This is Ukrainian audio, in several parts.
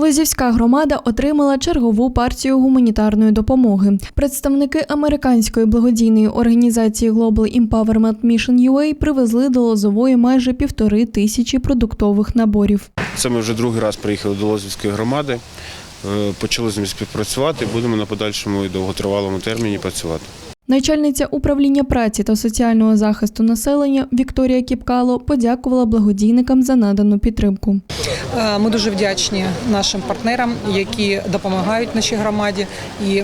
Лозівська громада отримала чергову партію гуманітарної допомоги. Представники американської благодійної організації Global Empowerment Mission UA привезли до Лозової майже півтори тисячі продуктових наборів. Це ми вже другий раз приїхали до Лозівської громади. Е, Почали з ними співпрацювати. Будемо на подальшому і довготривалому терміні працювати. Начальниця управління праці та соціального захисту населення Вікторія Кіпкало подякувала благодійникам за надану підтримку. Е, Ми дуже вдячні нашим партнерам, які допомагають нашій громаді. І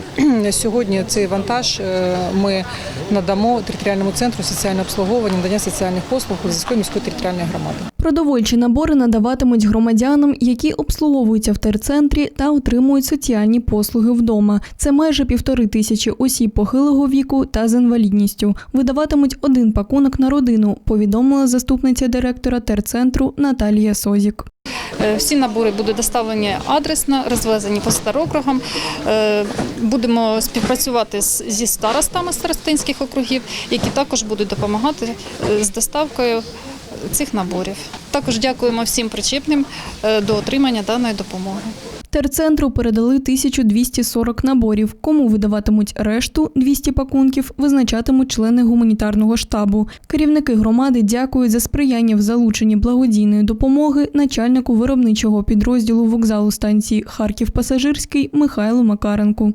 сьогодні цей вантаж е, ми надамо територіальному центру соціального обслуговування, надання соціальних послуг Лозівської міської територіальної громади. Продовольчі набори надаватимуть громадянам, які обслуговуються в терцентрі та отримують соціальні послуги вдома. Це майже півтори тисячі осіб похилого віку та з інвалідністю. Видаватимуть один пакунок на родину, повідомила заступниця директора терцентру Наталія Созік. Е, Всі набори будуть доставлені адресно, розвезені по старокругам. Е, Будемо співпрацювати зі старостами старостинських округів, які також будуть допомагати е, з доставкою цих наборів. Також дякуємо всім причіпним е, до отримання даної допомоги. Терцентру передали 1240 наборів. Кому видаватимуть решту 200 пакунків, визначатимуть члени гуманітарного штабу. Керівники громади дякують за сприяння в залученні благодійної допомоги начальнику виробничого підрозділу вокзалу станції Харків Пасажирський Михайлу Макаренку.